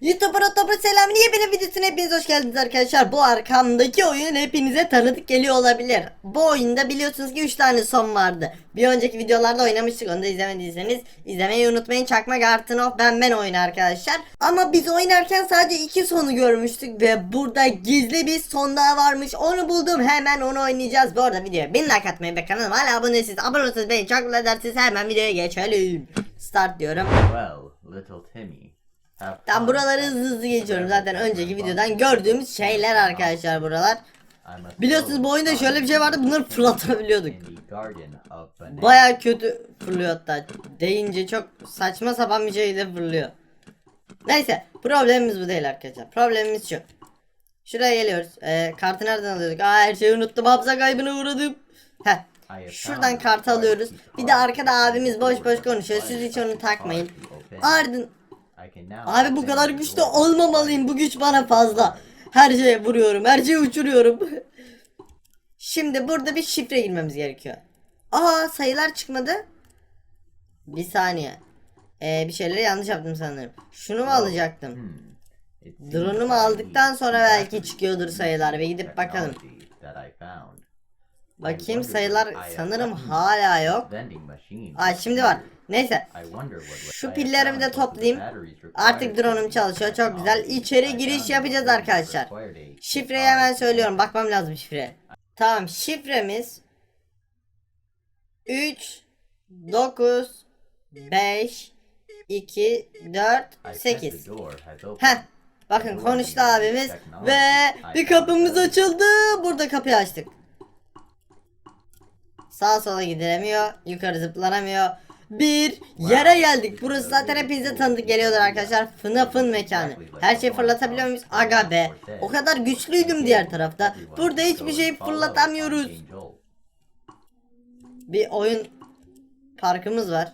YouTuber Otobur selamını yepyeni videosuna hepiniz hoş geldiniz arkadaşlar. Bu arkamdaki oyun hepinize tanıdık geliyor olabilir. Bu oyunda biliyorsunuz ki 3 tane son vardı. Bir önceki videolarda oynamıştık onu da izlemediyseniz izlemeyi unutmayın. Çakmak Artınov ben ben oyun arkadaşlar. Ama biz oynarken sadece 2 sonu görmüştük ve burada gizli bir son daha varmış. Onu buldum hemen onu oynayacağız. Bu arada videoya 1000 like atmayı ve kanalıma hala abone değilseniz abone olursanız beni çok mutlu edersiniz. Hemen videoya geçelim. Start diyorum. Well, little Timmy. Fun. buraları hızlı hızlı geçiyorum. Zaten önceki videodan gördüğümüz şeyler arkadaşlar buralar. Biliyorsunuz bu oyunda şöyle bir şey vardı. Bunları fırlatabiliyorduk. Baya kötü fırlıyor hatta. Deyince çok saçma sapan bir şey de fırlıyor. Neyse problemimiz bu değil arkadaşlar. Problemimiz şu. Şuraya geliyoruz. Ee, kartı nereden alıyorduk? Aa her şeyi unuttum. Hafıza kaybına uğradım. Heh. Şuradan kartı alıyoruz. Bir de arkada abimiz boş boş konuşuyor. Siz hiç onu takmayın. Ardın Abi bu kadar güçlü olmamalıyım. Bu güç bana fazla. Her şeye vuruyorum. Her şeyi uçuruyorum. Şimdi burada bir şifre girmemiz gerekiyor. Aa sayılar çıkmadı. Bir saniye. Ee, bir şeyleri yanlış yaptım sanırım. Şunu mu alacaktım? Hmm. Drone'umu aldıktan sonra belki çıkıyordur sayılar ve gidip bakalım. Bakayım sayılar sanırım hala yok. Aa şimdi var. Neyse. Şu pillerimi de toplayayım. Artık drone'um çalışıyor. Çok güzel. İçeri giriş yapacağız arkadaşlar. Şifreyi hemen söylüyorum. Bakmam lazım şifreye. Tamam şifremiz 3 9 5 2 4 I said 8 the door has opened. Heh Bakın konuştu abimiz ve bir kapımız açıldı. Burada kapıyı açtık. Sağa sola gidilemiyor. Yukarı zıplanamıyor. Bir yere geldik. Burası zaten hepinize tanıdık geliyordur arkadaşlar. FNAF'ın mekanı. Her şeyi fırlatabiliyor muyuz? Aga be. O kadar güçlüydüm diğer tarafta. Burada hiçbir şey fırlatamıyoruz. Bir oyun parkımız var.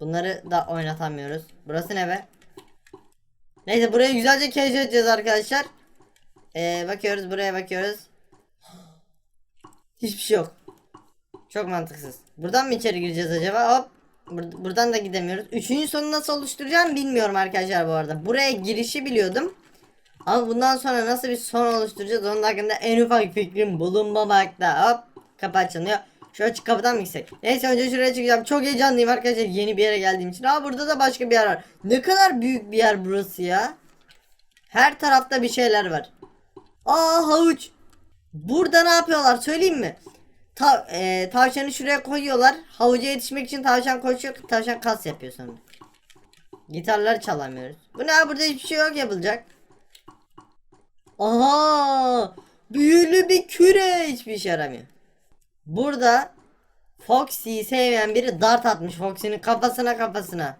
Bunları da oynatamıyoruz. Burası ne be? Neyse buraya güzelce keşfedeceğiz arkadaşlar. Ee, bakıyoruz buraya bakıyoruz. Hiçbir şey yok. Çok mantıksız. Buradan mı içeri gireceğiz acaba? Hop. Bur- buradan da gidemiyoruz. Üçüncü sonu nasıl oluşturacağım bilmiyorum arkadaşlar bu arada. Buraya girişi biliyordum. Ama bundan sonra nasıl bir son oluşturacağız onun hakkında en ufak fikrim bulunmamakta. Hop. Kapı açılıyor. Şu açık kapıdan mı gitsek? Neyse önce şuraya çıkacağım. Çok heyecanlıyım arkadaşlar yeni bir yere geldiğim için. Aa burada da başka bir yer var. Ne kadar büyük bir yer burası ya. Her tarafta bir şeyler var. Aa havuç. Burada ne yapıyorlar söyleyeyim mi? Ta e, tavşanı şuraya koyuyorlar. Havuca yetişmek için tavşan koşuyor. Tavşan kas yapıyor sonra. Gitarları çalamıyoruz. Bu ne burada hiçbir şey yok yapılacak. Aha! Büyülü bir küre hiçbir işe yaramıyor. Burada Foxy'yi sevmeyen biri dart atmış Foxy'nin kafasına kafasına.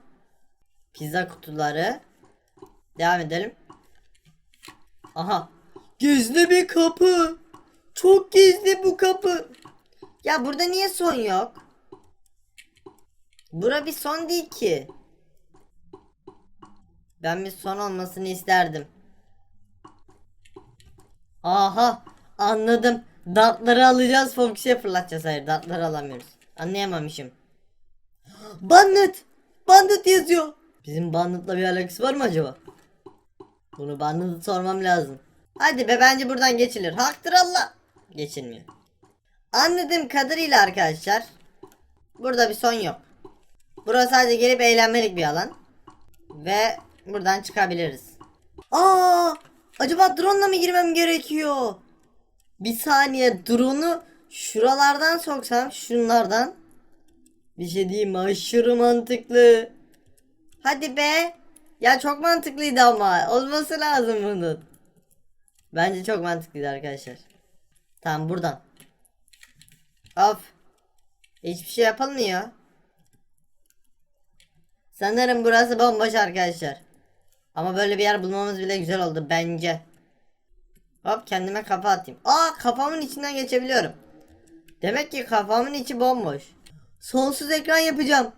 Pizza kutuları. Devam edelim. Aha. Gizli bir kapı. Çok gizli bu kapı. Ya burada niye son yok? Bura bir son değil ki. Ben bir son olmasını isterdim. Aha anladım. Dartları alacağız Foxy'ye fırlatacağız. Hayır dartları alamıyoruz. Anlayamamışım. Bandit! Bandit yazıyor. Bizim Bandit'la bir alakası var mı acaba? Bunu Bandit'e sormam lazım. Hadi be bence buradan geçilir. Haktır Allah. Geçilmiyor. Anladığım kadarıyla arkadaşlar. Burada bir son yok. Burası sadece gelip eğlenmelik bir alan. Ve buradan çıkabiliriz. Aa! Acaba drone'la mı girmem gerekiyor? Bir saniye drone'u şuralardan soksam şunlardan. Bir şey diyeyim mi? Aşırı mantıklı. Hadi be. Ya çok mantıklıydı ama. Olması lazım bunun. Bence çok mantıklıydı arkadaşlar. Tamam buradan. Of. Hiçbir şey yapılmıyor. Sanırım burası bomboş arkadaşlar. Ama böyle bir yer bulmamız bile güzel oldu bence. Hop kendime kafa atayım. Aa kafamın içinden geçebiliyorum. Demek ki kafamın içi bomboş. Sonsuz ekran yapacağım.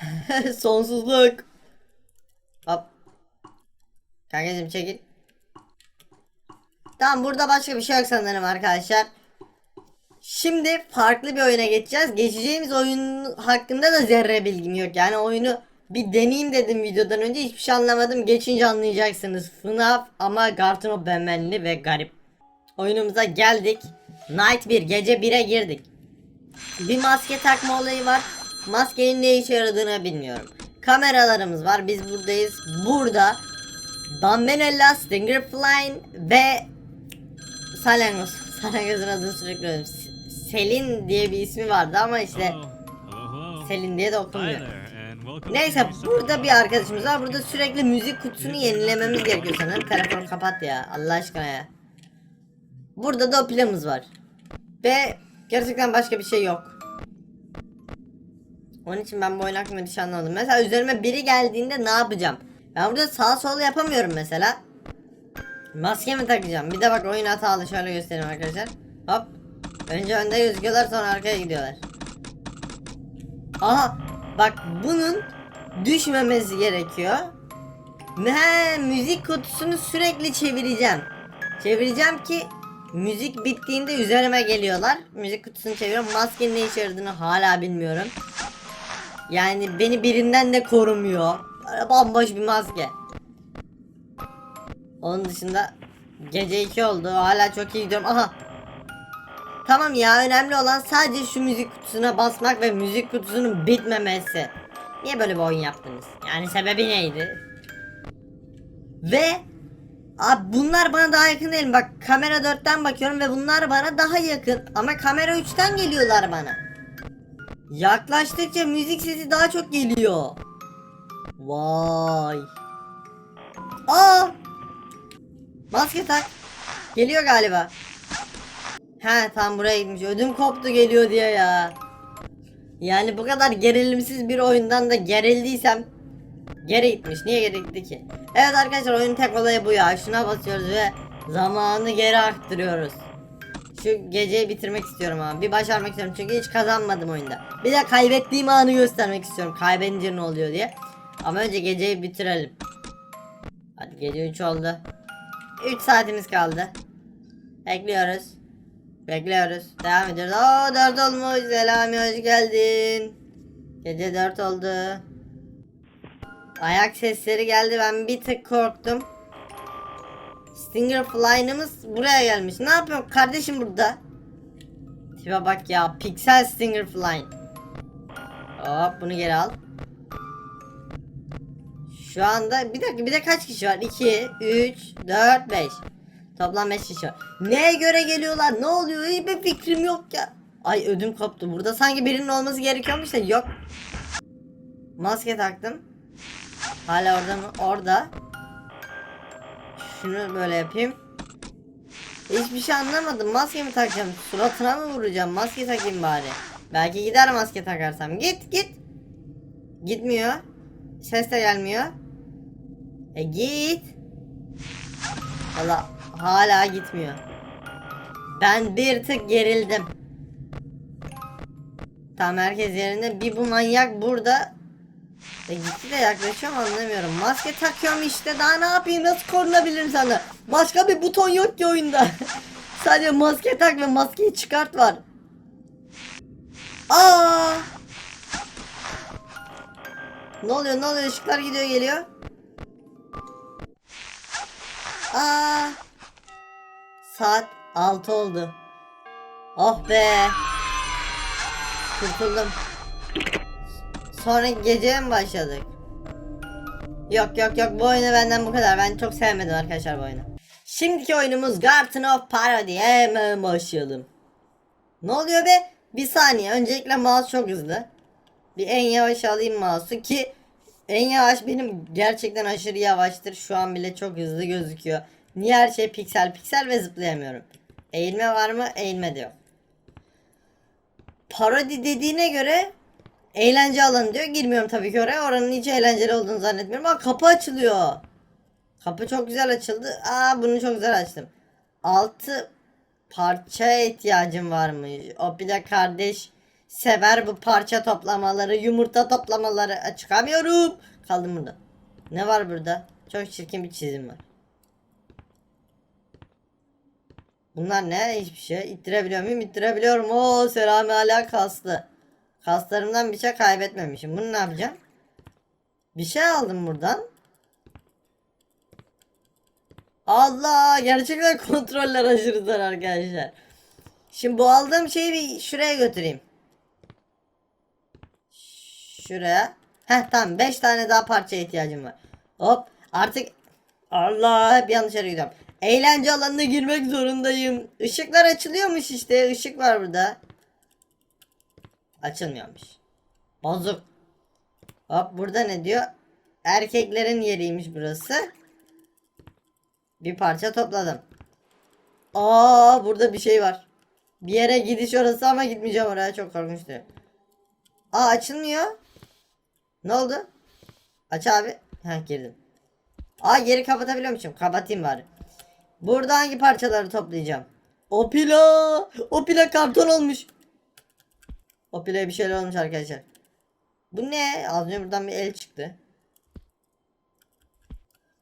Sonsuzluk. Hop. Kankacım çekil. Tamam burada başka bir şey yok sanırım arkadaşlar. Şimdi farklı bir oyuna geçeceğiz. Geçeceğimiz oyun hakkında da zerre bilgim yok. Yani oyunu bir deneyeyim dedim videodan önce hiçbir şey anlamadım. Geçince anlayacaksınız. FNAF ama Garton Bemenli ve garip. Oyunumuza geldik. Night 1 gece 1'e girdik. Bir maske takma olayı var. Maskenin ne işe yaradığını bilmiyorum. Kameralarımız var. Biz buradayız. Burada Dambenella, Stingerfly ve Salyangoz. Salyangoz'un adını sürekli öğreniyorum. Selin diye bir ismi vardı ama işte Selin diye de okunmuyor. Neyse burada bir arkadaşımız var. Burada sürekli müzik kutusunu yenilememiz gerekiyor sanırım. Telefonu kapat ya. Allah aşkına ya. Burada da o planımız var. Ve gerçekten başka bir şey yok. Onun için ben bu oyun hakkında bir şey anlamadım. Mesela üzerime biri geldiğinde ne yapacağım? Ben burada sağ sol yapamıyorum mesela. Maske mi takacağım? Bir de bak oyun hatalı. Şöyle göstereyim arkadaşlar. Hop. Önce önde gözüküyorlar sonra arkaya gidiyorlar. Aha bak bunun düşmemesi gerekiyor. He, müzik kutusunu sürekli çevireceğim. Çevireceğim ki müzik bittiğinde üzerime geliyorlar. Müzik kutusunu çeviriyorum. Maskenin ne işe yaradığını hala bilmiyorum. Yani beni birinden de korumuyor. Bomboş bir maske. Onun dışında gece 2 oldu. Hala çok iyi gidiyorum. Aha Tamam ya önemli olan sadece şu müzik kutusuna basmak ve müzik kutusunun bitmemesi. Niye böyle bir oyun yaptınız? Yani sebebi neydi? Ve Abi bunlar bana daha yakın değil. Bak kamera 4'ten bakıyorum ve bunlar bana daha yakın. Ama kamera 3'ten geliyorlar bana. Yaklaştıkça müzik sesi daha çok geliyor. Vay. Aa! Maske tak. Geliyor galiba. He tam buraya gitmiş. Ödüm koptu geliyor diye ya. Yani bu kadar gerilimsiz bir oyundan da gerildiysem geri gitmiş. Niye geri gitti ki? Evet arkadaşlar oyunun tek olayı bu ya. Şuna basıyoruz ve zamanı geri arttırıyoruz. Şu geceyi bitirmek istiyorum ama bir başarmak istiyorum çünkü hiç kazanmadım oyunda. Bir de kaybettiğim anı göstermek istiyorum. Kaybedince ne oluyor diye. Ama önce geceyi bitirelim. Hadi gece 3 oldu. 3 saatimiz kaldı. Bekliyoruz. Bekliyoruz. Devam ediyoruz. Oo 4 olmuş. Selami hoş geldin. Gece 4 oldu. Ayak sesleri geldi. Ben bir tık korktum. Stinger Fly'nımız buraya gelmiş. Ne yapıyorsun kardeşim burada? Tipe bak ya. Pixel Stinger Fly. Hop bunu geri al. Şu anda bir dakika bir de kaç kişi var? 2, 3, 4, 5. Toplam 5 kişi var. Neye göre geliyorlar? Ne oluyor? Hiçbir fikrim yok ya. Ay ödüm koptu. Burada sanki birinin olması gerekiyormuş da yok. Maske taktım. Hala orada mı? Orada. Şunu böyle yapayım. Hiçbir şey anlamadım. Maske mi takacağım? Suratına mı vuracağım? Maske takayım bari. Belki gider maske takarsam. Git git. Gitmiyor. Ses de gelmiyor. E git. Valla hala gitmiyor. Ben bir tık gerildim. Tam herkes yerinde. Bir bu manyak burada. E gitti de yaklaşıyor mu anlamıyorum. Maske takıyorum işte daha ne yapayım nasıl korunabilirim sana. Başka bir buton yok ki oyunda. Sadece maske tak ve maskeyi çıkart var. Aa! Ne oluyor ne oluyor ışıklar gidiyor geliyor. Aa! Saat 6 oldu. Oh be. Kurtuldum. Sonra geceye mi başladık? Yok yok yok bu oyunu benden bu kadar. Ben çok sevmedim arkadaşlar bu oyunu. Şimdiki oyunumuz Garden of Parody. Hemen başlayalım. Ne oluyor be? Bir saniye. Öncelikle mouse çok hızlı. Bir en yavaş alayım mouse'u ki en yavaş benim gerçekten aşırı yavaştır. Şu an bile çok hızlı gözüküyor. Niye her şey piksel piksel ve zıplayamıyorum. Eğilme var mı? Eğilme de yok. Parodi dediğine göre eğlence alanı diyor. Girmiyorum tabii ki oraya. Oranın hiç eğlenceli olduğunu zannetmiyorum. Ama kapı açılıyor. Kapı çok güzel açıldı. Aa bunu çok güzel açtım. Altı parçaya ihtiyacım varmış. O bir de kardeş sever bu parça toplamaları, yumurta toplamaları. Çıkamıyorum. Kaldım burada. Ne var burada? Çok çirkin bir çizim var. Bunlar ne? Hiçbir şey. İttirebiliyor muyum? İttirebiliyorum. Oo selami hala kaslı. Kaslarımdan bir şey kaybetmemişim. Bunu ne yapacağım? Bir şey aldım buradan. Allah gerçekten kontroller aşırı zor arkadaşlar. Şimdi bu aldığım şeyi bir şuraya götüreyim. Şuraya. Heh tamam 5 tane daha parçaya ihtiyacım var. Hop artık Allah hep yanlış yere gidiyorum. Eğlence alanına girmek zorundayım. Işıklar açılıyormuş işte. Işık var burada. Açılmıyormuş. Bozuk. Hop burada ne diyor? Erkeklerin yeriymiş burası. Bir parça topladım. Aa burada bir şey var. Bir yere gidiş orası ama gitmeyeceğim oraya çok korkunçtu. Aa açılmıyor. Ne oldu? Aç abi. Ha girdim. Aa geri kapatabiliyormuşum. Kapatayım bari. Burada hangi parçaları toplayacağım? O pila. O pila karton olmuş. O pilaya bir şeyler olmuş arkadaşlar. Bu ne? Az önce buradan bir el çıktı.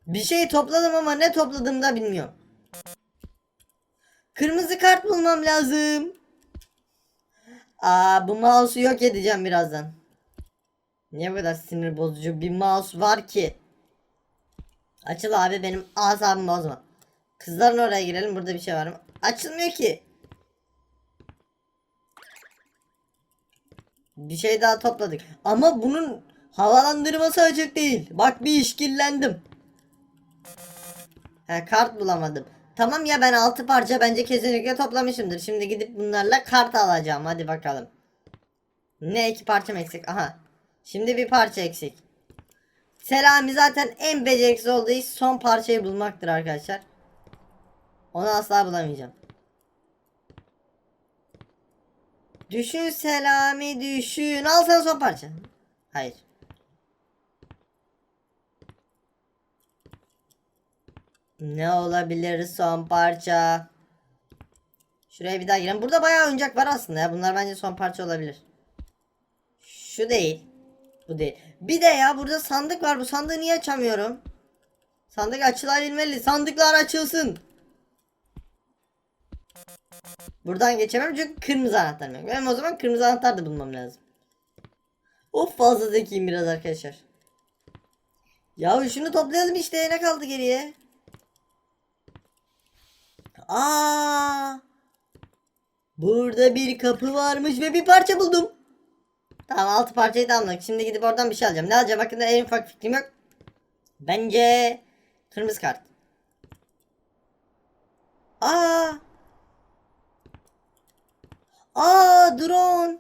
Bir şey topladım ama ne topladığımı da bilmiyorum. Kırmızı kart bulmam lazım. Aa bu mouse'u yok edeceğim birazdan. Niye bu kadar sinir bozucu bir mouse var ki? Açıl abi benim asabımı bozma. Kızların oraya girelim burada bir şey var mı? Açılmıyor ki. Bir şey daha topladık. Ama bunun havalandırması açık değil. Bak bir işkillendim. He kart bulamadım. Tamam ya ben 6 parça bence kesinlikle toplamışımdır. Şimdi gidip bunlarla kart alacağım. Hadi bakalım. Ne iki parçam eksik? Aha. Şimdi bir parça eksik. Selami zaten en beceriksiz olduğu iş son parçayı bulmaktır arkadaşlar. Onu asla bulamayacağım. Düşün Selami düşün. Al sana son parça. Hayır. Ne olabilir son parça? Şuraya bir daha girelim. Burada bayağı oyuncak var aslında ya. Bunlar bence son parça olabilir. Şu değil. Bu değil. Bir de ya burada sandık var. Bu sandığı niye açamıyorum? Sandık açılabilmeli. Sandıklar açılsın. Buradan geçemem çünkü kırmızı anahtar yok. Benim o zaman kırmızı anahtar da bulmam lazım. Of fazla zekiyim biraz arkadaşlar. Ya şunu toplayalım işte ne kaldı geriye? Aa! Burada bir kapı varmış ve bir parça buldum. Tamam altı parçayı da almadık. Şimdi gidip oradan bir şey alacağım. Ne alacağım hakkında en ufak fikrim yok. Bence kırmızı kart. Aa! Aa drone.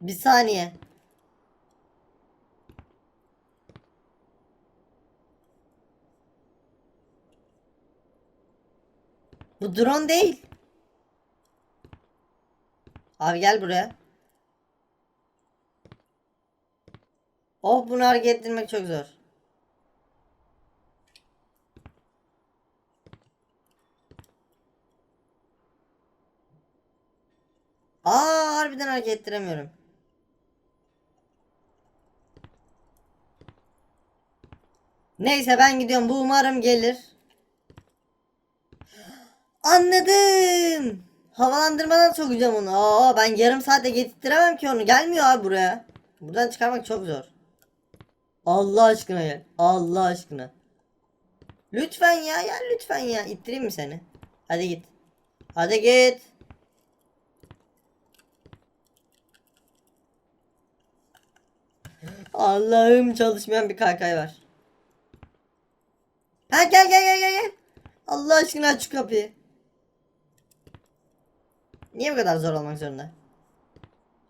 Bir saniye. Bu drone değil. Abi gel buraya. Oh bunu hareket ettirmek çok zor. Aa harbiden hareket ettiremiyorum. Neyse ben gidiyorum. Bu umarım gelir. Anladım. Havalandırmadan sokacağım onu. Aa ben yarım saate getirtiremem ki onu. Gelmiyor abi buraya. Buradan çıkarmak çok zor. Allah aşkına gel. Allah aşkına. Lütfen ya ya lütfen ya. İttireyim mi seni? Hadi git. Hadi git. Allah'ım çalışmayan bir kaykay var. Ha gel gel gel gel. Allah aşkına aç şu kapıyı. Niye bu kadar zor olmak zorunda?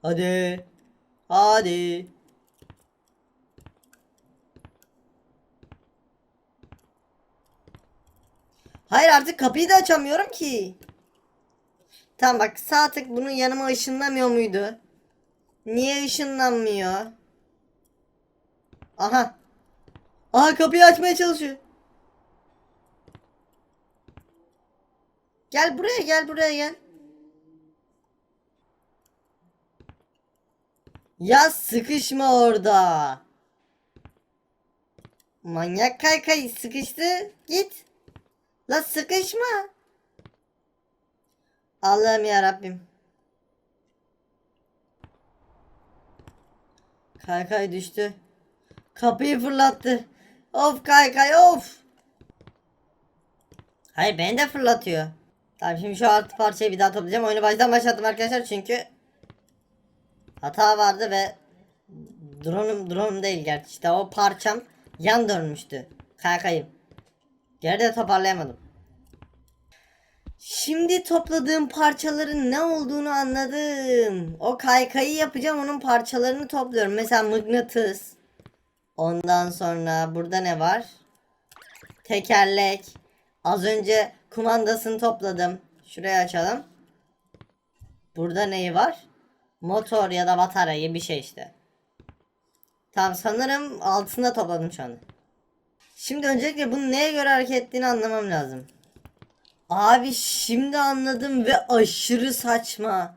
Hadi. Hadi. Hayır artık kapıyı da açamıyorum ki. Tamam bak sağ tık bunun yanıma ışınlamıyor muydu? Niye ışınlanmıyor? Aha. Aha kapıyı açmaya çalışıyor. Gel buraya gel buraya gel. Ya sıkışma orada. Manyak kaykay sıkıştı. Git. La sıkışma. Allah'ım ya Rabbim. Kaykay düştü. Kapıyı fırlattı. Of kaykay of. Hayır beni de fırlatıyor. Tamam şimdi şu artı parçayı bir daha toplayacağım. Oyunu baştan başlattım arkadaşlar çünkü hata vardı ve drone'um drone'um değil gerçi işte o parçam yan dönmüştü. Kaykayım. Geride toparlayamadım. Şimdi topladığım parçaların ne olduğunu anladım. O kaykayı yapacağım onun parçalarını topluyorum. Mesela mıknatıs. Ondan sonra burada ne var? Tekerlek. Az önce kumandasını topladım. Şurayı açalım. Burada neyi var? Motor ya da batarya bir şey işte. Tamam sanırım altında topladım şu anda. Şimdi öncelikle bunun neye göre hareket ettiğini anlamam lazım. Abi şimdi anladım ve aşırı saçma.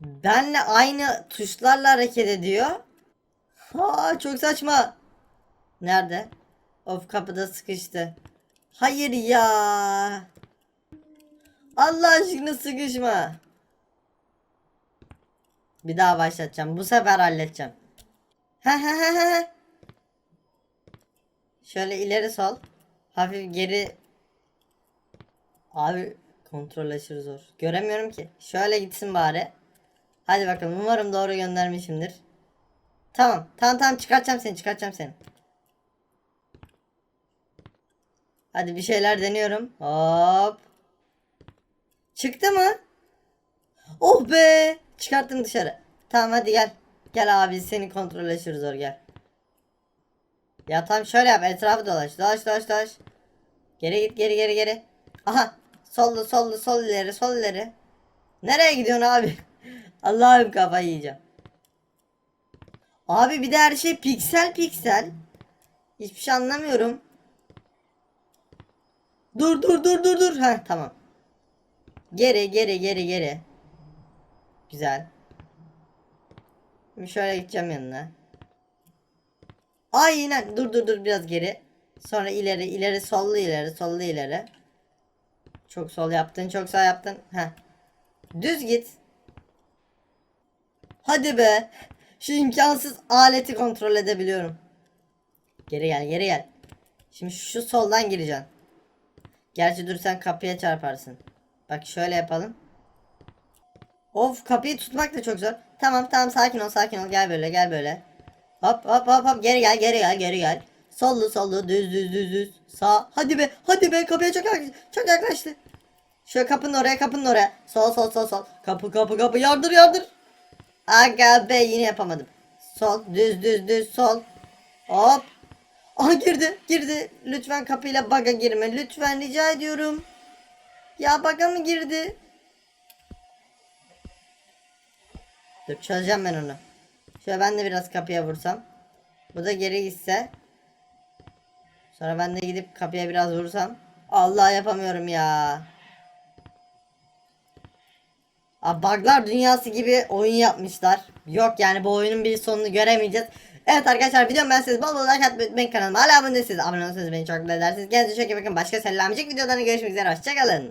Benle aynı tuşlarla hareket ediyor. Ha çok saçma. Nerede? Of kapıda sıkıştı. Hayır ya. Allah aşkına sıkışma. Bir daha başlatacağım. Bu sefer halledeceğim. He he he he. Şöyle ileri sol. Hafif geri. Abi kontrol aşırı zor. Göremiyorum ki. Şöyle gitsin bari. Hadi bakalım. Umarım doğru göndermişimdir. Tamam. Tamam tamam çıkartacağım seni çıkartacağım seni. Hadi bir şeyler deniyorum. Hop. Çıktı mı? Oh be. Çıkarttım dışarı. Tamam hadi gel. Gel abi seni kontrol aşırı zor gel. Ya tamam şöyle yap etrafı dolaş. Dolaş dolaş dolaş. Geri git geri geri geri. Aha. Sollu sollu sol ileri sol ileri. Nereye gidiyorsun abi? Allah'ım kafayı yiyeceğim. Abi bir de her şey piksel piksel. Hiçbir şey anlamıyorum. Dur dur dur dur dur. Heh tamam. Geri geri geri geri. Güzel. Şimdi şöyle gideceğim yanına. Aynen. Dur dur dur biraz geri. Sonra ileri ileri sollu ileri sollu ileri. Çok sol yaptın çok sağ yaptın. Heh. Düz git. Hadi be. Şu imkansız aleti kontrol edebiliyorum. Geri gel geri gel. Şimdi şu soldan gireceksin. Gerçi dur sen kapıya çarparsın. Bak şöyle yapalım. Of kapıyı tutmak da çok zor. Tamam tamam sakin ol sakin ol gel böyle gel böyle. Hop hop hop hop geri gel geri gel geri gel. Sollu sollu düz düz düz düz. Sağ. Hadi be hadi be kapıya çok yaklaştı. Çok yaklaştı. Şöyle kapının oraya kapının oraya. Sol sol sol sol. Kapı kapı kapı yardır yardır. Aga be yine yapamadım. Sol düz düz düz sol. Hop. Aha girdi girdi. Lütfen kapıyla baga girme. Lütfen rica ediyorum. Ya baga mı girdi? Dur çözeceğim ben onu. Şöyle ben de biraz kapıya vursam. Bu da geri gitse. Sonra ben de gidip kapıya biraz vursam. Allah yapamıyorum ya. Abi dünyası gibi oyun yapmışlar. Yok yani bu oyunun bir sonunu göremeyeceğiz. Evet arkadaşlar videom ben siz bol bol like atmayı unutmayın kanalıma hala abone değilseniz abone olursanız beni çok mutlu edersiniz. Kendinize çok iyi bakın. Başka selamcık videolarına görüşmek üzere. Hoşçakalın.